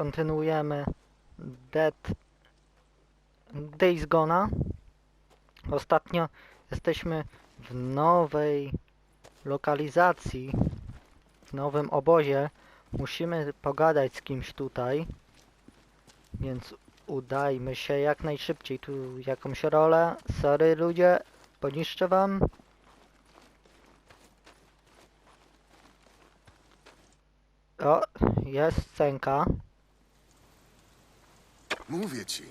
kontynuujemy Dead Days Gona. Ostatnio jesteśmy w nowej lokalizacji, w nowym obozie. Musimy pogadać z kimś tutaj, więc udajmy się jak najszybciej. Tu jakąś rolę. Sorry ludzie, poniszczę wam. O, jest scenka. Mówię ci.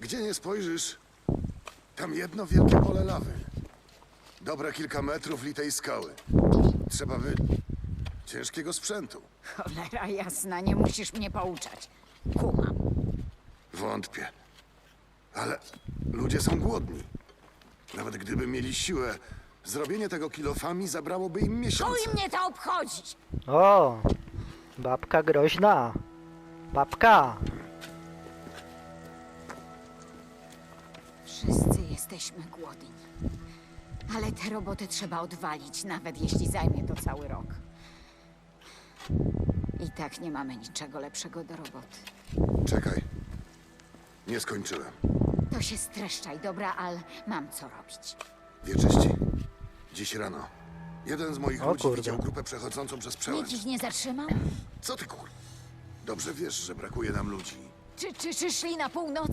Gdzie nie spojrzysz, tam jedno wielkie pole lawy. Dobre kilka metrów litej skały. Trzeba by ciężkiego sprzętu. Cholera jasna, nie musisz mnie pouczać. Kumam. Wątpię. Ale ludzie są głodni. Nawet gdyby mieli siłę, zrobienie tego kilofami zabrałoby im miesiące. Chuj mnie to obchodzić! O, babka groźna. Babka. Jesteśmy głodni. Ale tę robotę trzeba odwalić, nawet jeśli zajmie to cały rok. I tak nie mamy niczego lepszego do roboty. Czekaj. Nie skończyłem. To się streszczaj, dobra, ale mam co robić. Wieczyści. Dziś rano. Jeden z moich O ludzi kurde. widział grupę przechodzącą przez Nikt przełęcz. ich nie zatrzymał? Co ty kur... Dobrze wiesz, że brakuje nam ludzi. Czy, czy, czy szli na północ?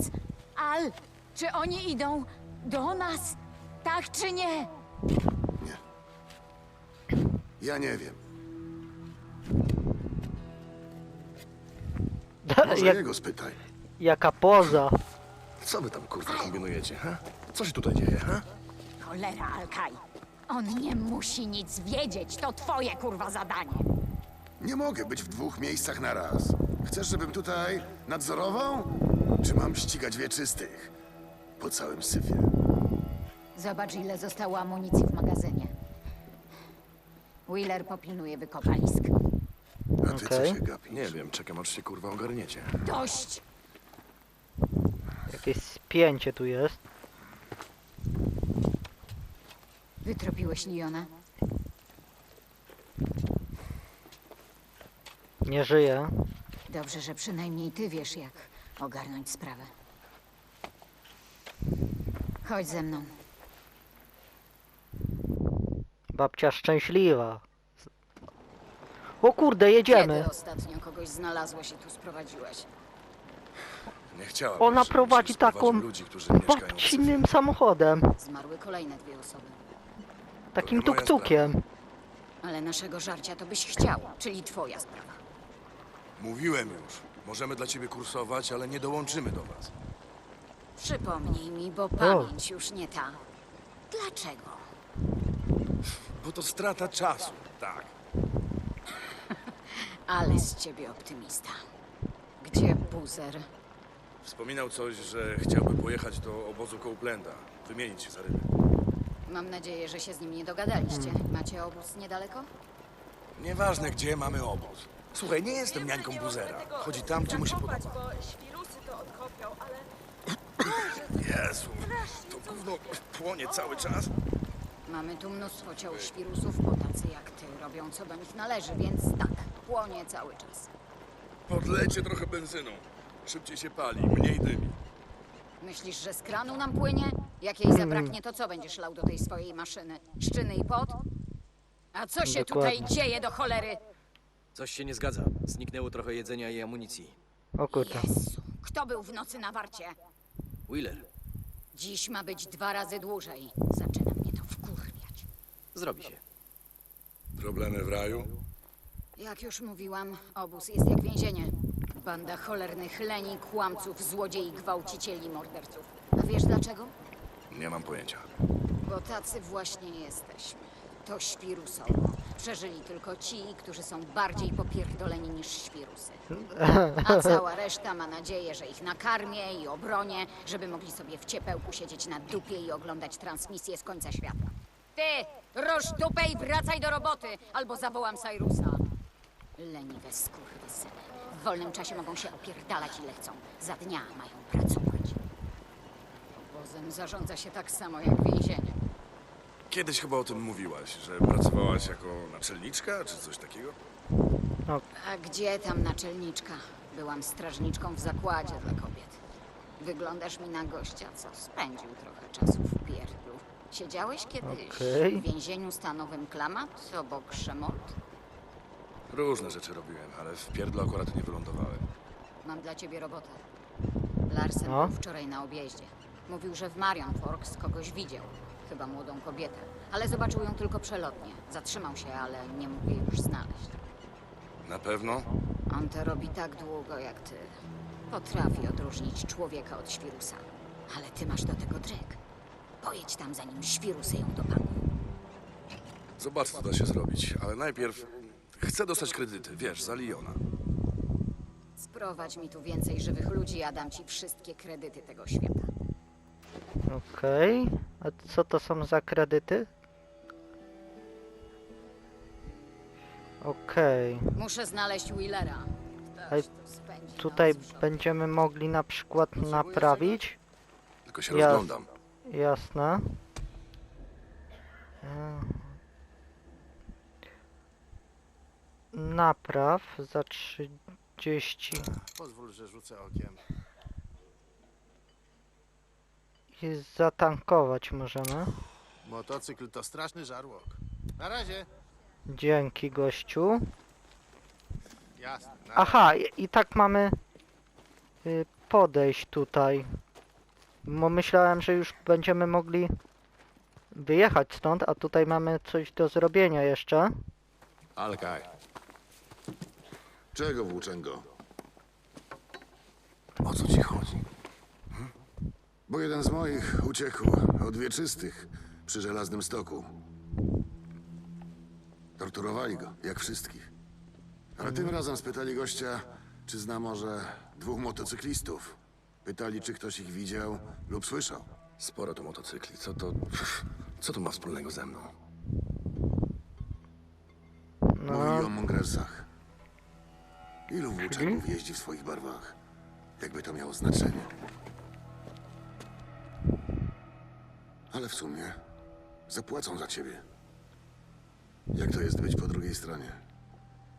Al, czy oni idą do nas? Tak czy nie? Nie. Ja nie wiem. Może Jak, jego spytaj. jaka poza. Co wy tam kurwa kombinujecie, ha? Co się tutaj dzieje, ha? Cholera, Alkaj. On nie musi nic wiedzieć. To twoje kurwa zadanie. Nie mogę być w dwóch miejscach na raz. Chcesz, żebym tutaj nadzorował? Czy mam ścigać wieczystych? Po całym syfie. Zobacz, ile zostało amunicji w magazynie. Wheeler popilnuje wykopalisk. A ty Okej. co się gapisz? Nie wiem, czekam aż się kurwa ogarniecie. Dość! Jakieś spięcie tu jest. Wytropiłeś Liona? Nie żyje. Dobrze, że przynajmniej ty wiesz, jak ogarnąć sprawę. Chodź ze mną. Babcia szczęśliwa. O kurde, jedziemy. Kiedy ostatnio kogoś znalazłeś i tu sprowadziłeś? Nie chciałem. Ona prowadzi taką ludzi, którzy mieszkają w syfie. babcinnym samochodem. Zmarły kolejne dwie osoby. Takim moja tuktukiem. Ale naszego żarcia to byś chciał, czyli twoja sprawa. Mówiłem już. Możemy dla ciebie kursować, ale nie dołączymy do was. Przypomnij mi, bo pamięć już nie ta. Dlaczego? Bo to strata czasu, tak. Ale z ciebie optymista. Gdzie buzer? Wspominał coś, że chciałby pojechać do obozu Copeplanda. Wymienić się za ryby. Mam nadzieję, że się z nim nie dogadaliście. Macie obóz niedaleko? Nieważne, gdzie mamy obóz. Słuchaj, nie jestem niańką buzera. Chodzi tam, gdzie mu się podoba. Bo świrusy to odkopią, ale Jezu, to gówno płonie cały czas. Mamy tu mnóstwo ciał świrusów, bo tacy jak ty robią co do nich należy, więc tak, płonie cały czas. Podlejcie trochę benzyną. Szybciej się pali, mniej dymi. Myślisz, że z kranu nam płynie? Jak jej zabraknie, to co będziesz lał do tej swojej maszyny? Szczyny i pot? A co się Dokładnie. tutaj dzieje do cholery? Coś się nie zgadza. Zniknęło trochę jedzenia i amunicji. O kurde. Jezu, kto był w nocy na warcie? Wheeler, Dziś ma być dwa razy dłużej. Zaczyna mnie to wkurwiać. zrobi się. Problemy w raju? Jak już mówiłam, obóz jest jak więzienie. Banda cholernych leni, kłamców, złodziei, gwałcicieli, morderców. A wiesz dlaczego? Nie mam pojęcia. Bo tacy właśnie jesteśmy. To świrusowo. Przeżyli tylko ci, którzy są bardziej popierdoleni niż świrusy. A cała reszta ma nadzieję, że ich nakarmię i obronię, żeby mogli sobie w ciepełku siedzieć na dupie i oglądać transmisję z końca świata. Ty, roż dupę i wracaj do roboty, albo zawołam Cyrusa. Leniwe skurwysyny. W wolnym czasie mogą się opierdalać ile chcą. Za dnia mają pracować. Obozem zarządza się tak samo jak więzieniem. Kiedyś chyba o tym mówiłaś, że pracowałaś jako naczelniczka czy coś takiego? A gdzie tam naczelniczka? Byłam strażniczką w zakładzie dla kobiet. Wyglądasz mi na gościa, co spędził trochę czasu w pierdlu. Siedziałeś kiedyś Okej. w więzieniu stanowym Klamat obok Szemolt? Różne rzeczy robiłem, ale w pierdlu akurat nie wylądowałem. Mam dla ciebie robotę. Larsen No. był wczoraj na objeździe. Mówił, że w Marion Forks kogoś widział. Chyba młodą kobietę. Ale zobaczył ją tylko przelotnie. Zatrzymał się, ale nie mógł jej już znaleźć. Na pewno? On to robi tak długo jak ty. Potrafi odróżnić człowieka od świrusa. Ale ty masz do tego dryk. Pojedź tam, zanim świrusy ją dopadną. Zobacz, co da się zrobić, ale najpierw chcę dostać kredyty, wiesz, za Liona. Sprowadź mi tu więcej żywych ludzi, a dam ci wszystkie kredyty tego świata. Okej. A co to są za kredyty? Okej. Muszę znaleźć Willera. Tutaj będziemy mogli na przykład naprawić. Tylko się Ja- rozglądam. Jasne. E. Napraw za 30 Pozwól, że rzucę okiem. I zatankować możemy. Motocykl to straszny żarłok. Na razie. Dzięki gościu. Jasne. Na Aha, i, i tak mamy y, podejść tutaj. Bo myślałem, że już będziemy mogli wyjechać stąd, a tutaj mamy coś do zrobienia jeszcze. Alkaj. Czego włóczęgo? O co ci chodzi? Bo jeden z moich uciekł od wieczystych przy żelaznym stoku. Torturowali go, jak wszystkich. Ale tym razem spytali gościa, czy zna może dwóch motocyklistów. Pytali, czy ktoś ich widział lub słyszał. Sporo to motocykli, co to... Co to ma wspólnego ze mną? No, Mówili o Mongresach. Ilu włóczęgów jeździ w swoich barwach? Jakby to miało znaczenie. Ale w sumie zapłacą za ciebie. Jak to jest być po drugiej stronie?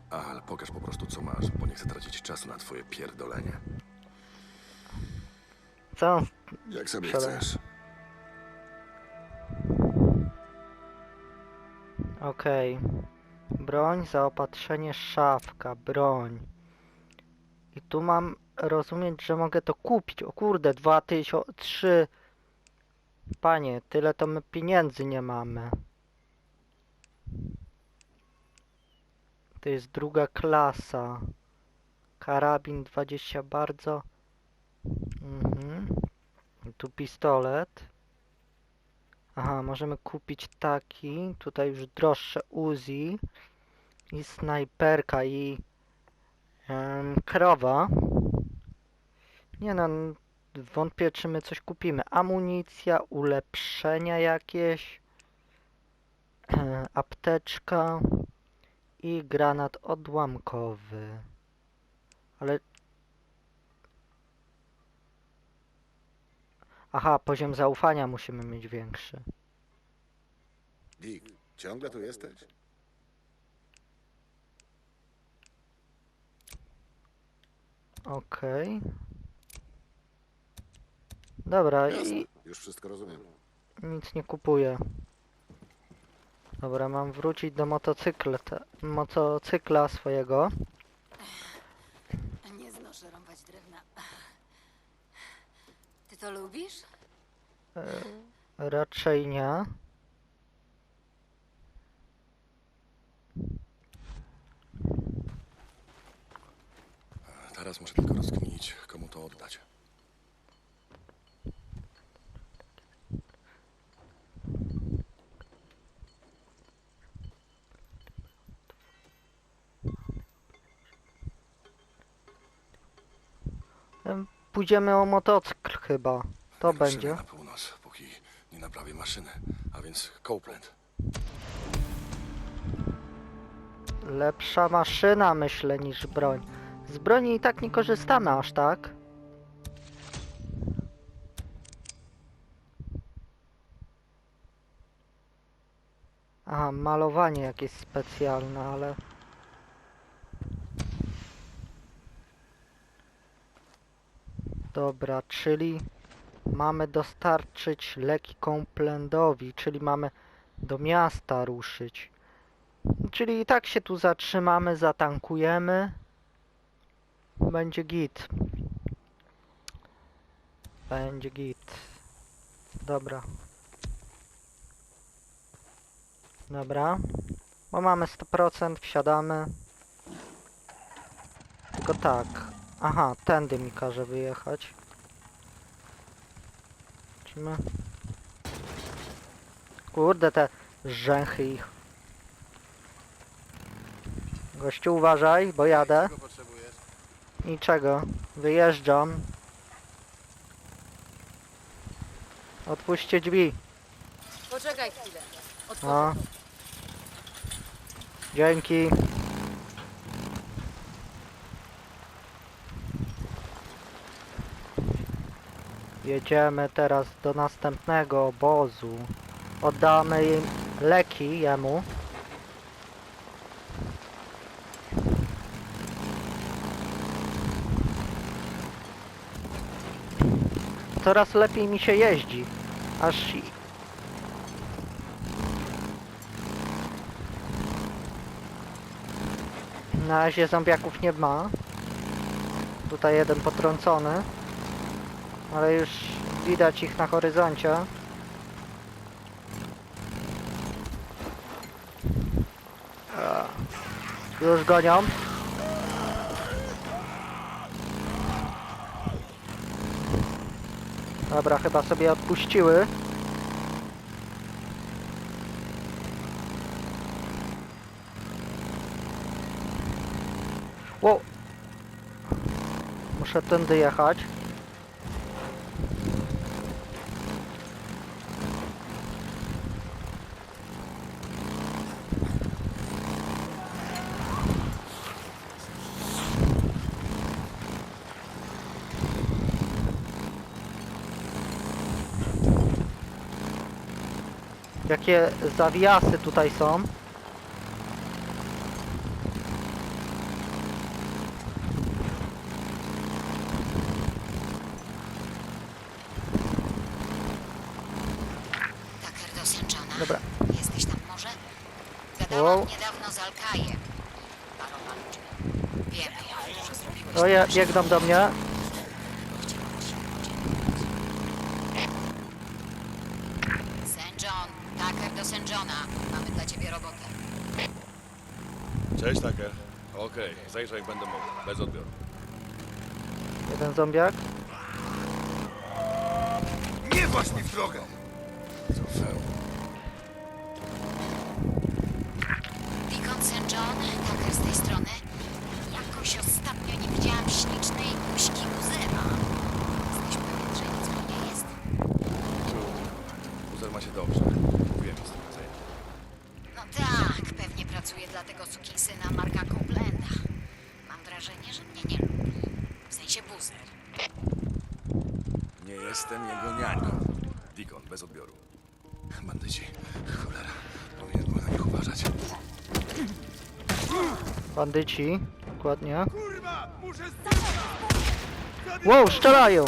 A, ale pokaż po prostu, co masz, bo nie chcę tracić czasu na twoje pierdolenie. co? Jak sobie Szalone. chcesz. Okej. Broń, zaopatrzenie, szafka, broń. I tu mam rozumieć, że mogę to kupić. O kurde, 2000, 3. Panie, tyle to my pieniędzy nie mamy. To jest druga klasa. Karabin 20 bardzo. Mhm. Tu pistolet. Aha, możemy kupić taki. Tutaj już droższe Uzi. I snajperka i em, krowa. Nie no, wątpię czy my coś kupimy. Amunicja, ulepszenia jakieś. Apteczka. I granat odłamkowy. Ale... Aha, poziom zaufania musimy mieć większy. Dick, ciągle tu jesteś? Okej. Dobra, Jasne, i już wszystko rozumiem. nic nie kupuję. Dobra, mam wrócić do motocykla, motocykla swojego. Nie znoszę rąbać drewna. Ty to lubisz? Raczej nie. Teraz muszę tylko rozkminić, komu to oddać. Pójdziemy o motocykl chyba. To Ruszymy będzie. na północ, póki nie naprawię maszyny. A więc Copeland. Lepsza maszyna myślę niż broń. Z broni i tak nie korzystamy aż tak. Aha, malowanie jakieś specjalne, ale... Dobra, czyli mamy dostarczyć leki Complandowi, czyli mamy do miasta ruszyć. Czyli i tak się tu zatrzymamy, zatankujemy. Będzie git. Będzie git. Dobra. Dobra. Bo mamy 100%, wsiadamy. Tylko tak. Aha, tędy mi każe wyjechać. Czy my... Kurde, te rzęchy ich. Gościu, uważaj, bo jadę. Niczego. Wyjeżdżam. Odpuśćcie drzwi. Poczekaj chwilę. Otworzę. No. Dzięki. Jedziemy teraz do następnego obozu. Oddamy im leki jemu. Coraz lepiej mi się jeździ. Aż Na razie zombiaków nie ma. Tutaj jeden potrącony. Ale już widać ich na horyzoncie. Już gonią. Dobra, chyba sobie odpuściły. Wow. Muszę tędy jechać. Jakie zawiasy tutaj są. Do. Dobra. Jesteś tam może? Gadałam Wow. niedawno z Alkajem. Ludźmi. Wiemy, że zrobiłeś O, biegną do mnie. St. John, Tucker do St. Johna. Mamy dla ciebie robotę. Cześć, Tucker. Okej, zajrzę jak będę mógł. Bez odbioru. Jeden zombiak. Nie właź mi w drogę! Co feł. Beacon St. John, Tucker z tej strony. Jakoś ostatnio nie widziałam ślicznej buźki Uzera. Jesteś pewien, że nic mi nie jest? Uzer ma się dobrze. Mówiłem z tym zajęty. No tak, pewnie pracuje dla tego sukinsyna Marka Coplanda. Mam wrażenie, że mnie nie lubi. W sensie buzer. Nie jestem jego niańką. Deacon, bez odbioru. Bandyci. Cholera. Powinien był na nich uważać. Bandyci. Dokładnie. Wow, strzelają!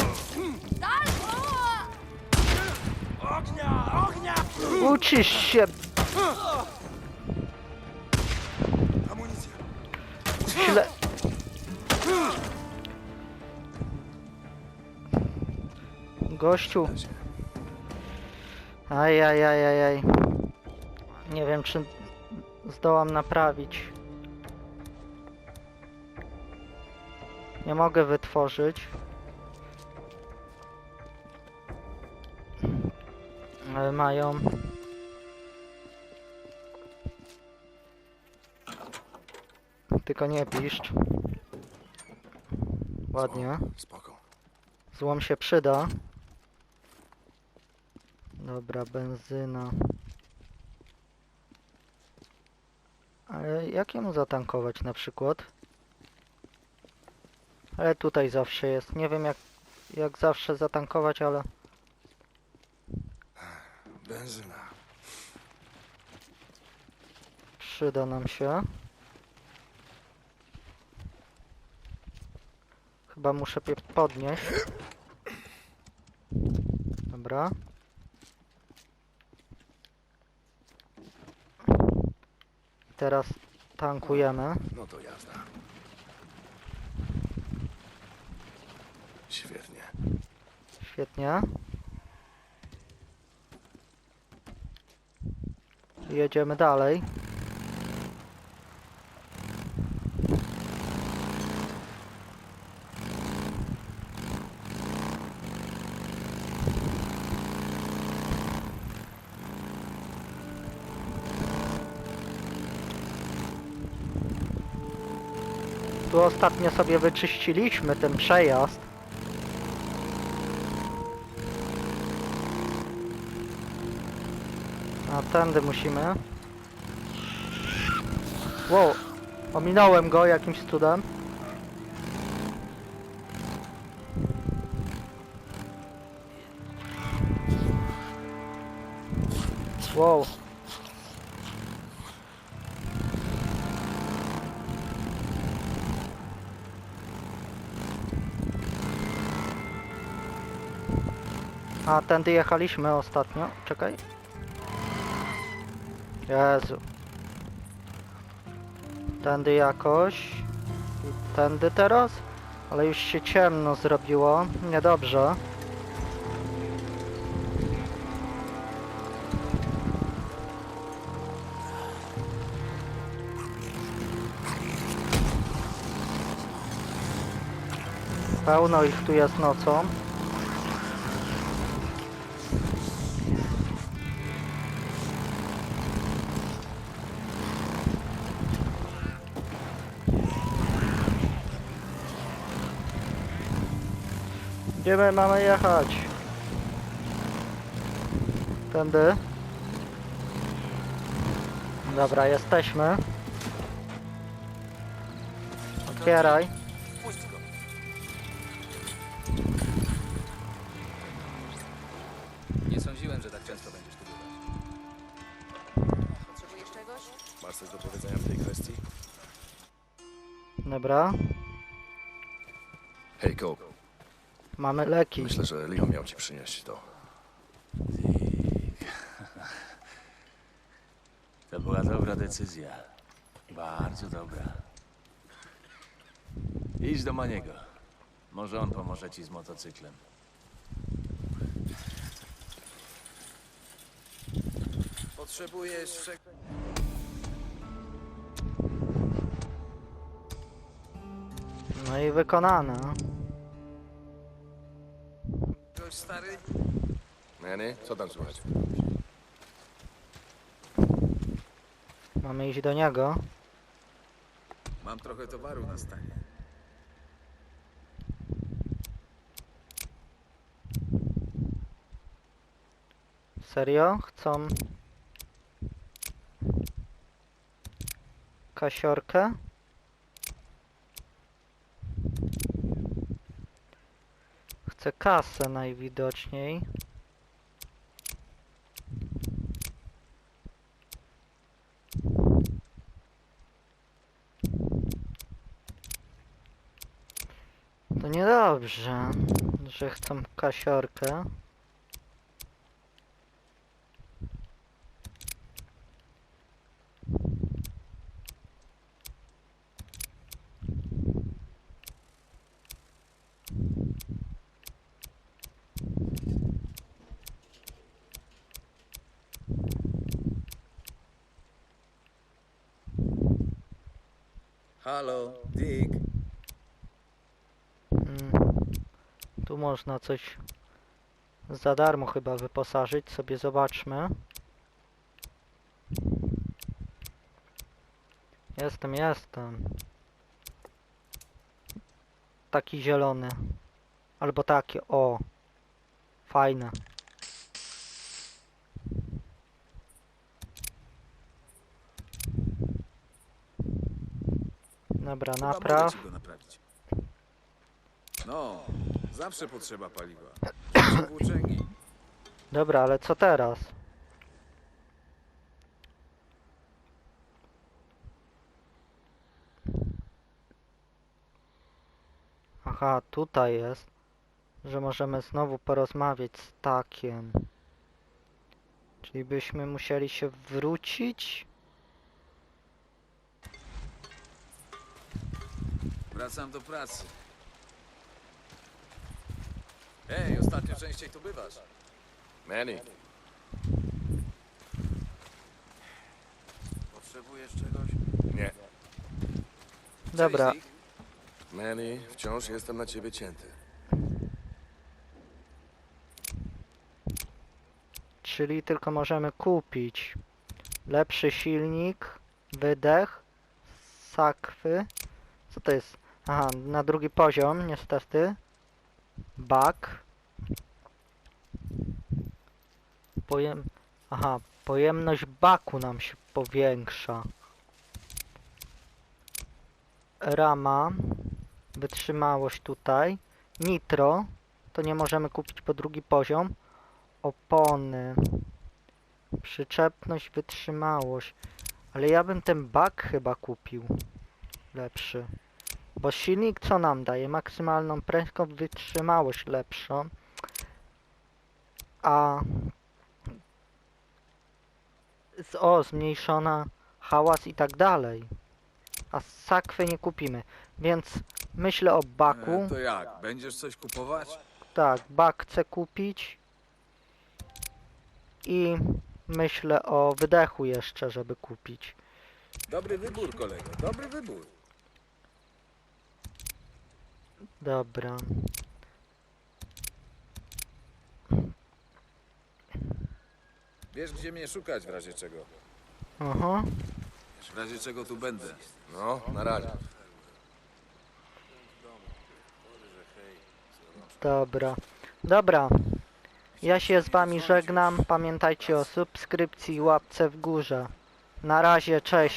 Ucisz się! Amunicja. Źle. Gościu. Ajajajajaj. Nie wiem, czy zdołam naprawić. Nie mogę wytworzyć. Ale mają. Tylko nie piszcz. Ładnie. Złom się przyda. Dobra, benzyna. Ale jak ją zatankować na przykład? Ale tutaj zawsze jest. Nie wiem jak, jak zawsze zatankować, ale Benzyna. przyda nam się. Chyba muszę je podnieść. Dobra. Teraz tankujemy. No to jazda. Świetnie. Świetnie. Jedziemy dalej. Tu ostatnio sobie wyczyściliśmy ten przejazd. A tędy musimy. Wow, ominąłem go jakimś cudem. Wow. A tędy jechaliśmy ostatnio. Czekaj. Jezu. Tędy jakoś. I tędy teraz? Ale już się ciemno zrobiło. Niedobrze. Pełno ich tu jest nocą. Gdzie my mamy jechać? Tędy. Dobra, jesteśmy. Otwieraj. Nie sądziłem, że tak często będziesz tu bywać. Potrzebujesz czegoś? Masz coś do powiedzenia w tej kwestii? Dobra. Hej, Cope. Mamy leki. Myślę, że Leon miał ci przynieść to. To była dobra decyzja. Bardzo dobra. Idź do Maniego. Może on pomoże ci z motocyklem. Potrzebujesz No i wykonane. Czegoś, stary? Manny, co tam słychać? Mamy iść do niego. Mam trochę towaru na stanie. Serio? Chcą... Kasiorkę? Chcę kasę najwidoczniej. To niedobrze, że chcą kasiorkę. Halo, Dick. Mm. Tu można coś za darmo chyba wyposażyć, sobie zobaczmy. Jestem, jestem. Taki zielony. Albo taki, o. Fajne. Dobra, napraw. No, zawsze potrzeba paliwa. Zawsze włóczęgi. Dobra, ale co teraz? Aha, tutaj jest. że możemy znowu porozmawiać z takiem. Czyli byśmy musieli się wrócić. Wracam do pracy. Ej, ostatnio częściej tu bywasz. Manny, Potrzebujesz czegoś? nie. Dobra, Cześć. Manny, wciąż jestem na ciebie cięty. czyli tylko możemy kupić lepszy silnik, wydech, sakwy. Co to jest? Aha, na drugi poziom niestety. Bak. Pojem... Aha, pojemność baku nam się powiększa. Rama. Wytrzymałość tutaj. Nitro. To nie możemy kupić po drugi poziom. Opony. Przyczepność, wytrzymałość. Ale ja bym ten bak chyba kupił. Lepszy. Bo silnik co nam daje? Maksymalną prędkość, wytrzymałość lepszą. A... Z, o, zmniejszona hałas i tak dalej. A sakwy nie kupimy. Więc myślę o baku. E, to jak? Będziesz coś kupować? Tak, bak chcę kupić. I myślę o wydechu jeszcze, żeby kupić. Dobry wybór, kolego. Dobry wybór. Dobra. Wiesz, gdzie mnie szukać w razie czego. Aha. W razie czego tu będę. No, na razie. Dobra. Dobra. Ja się z wami żegnam. Pamiętajcie o subskrypcji i łapce w górze. Na razie, cześć.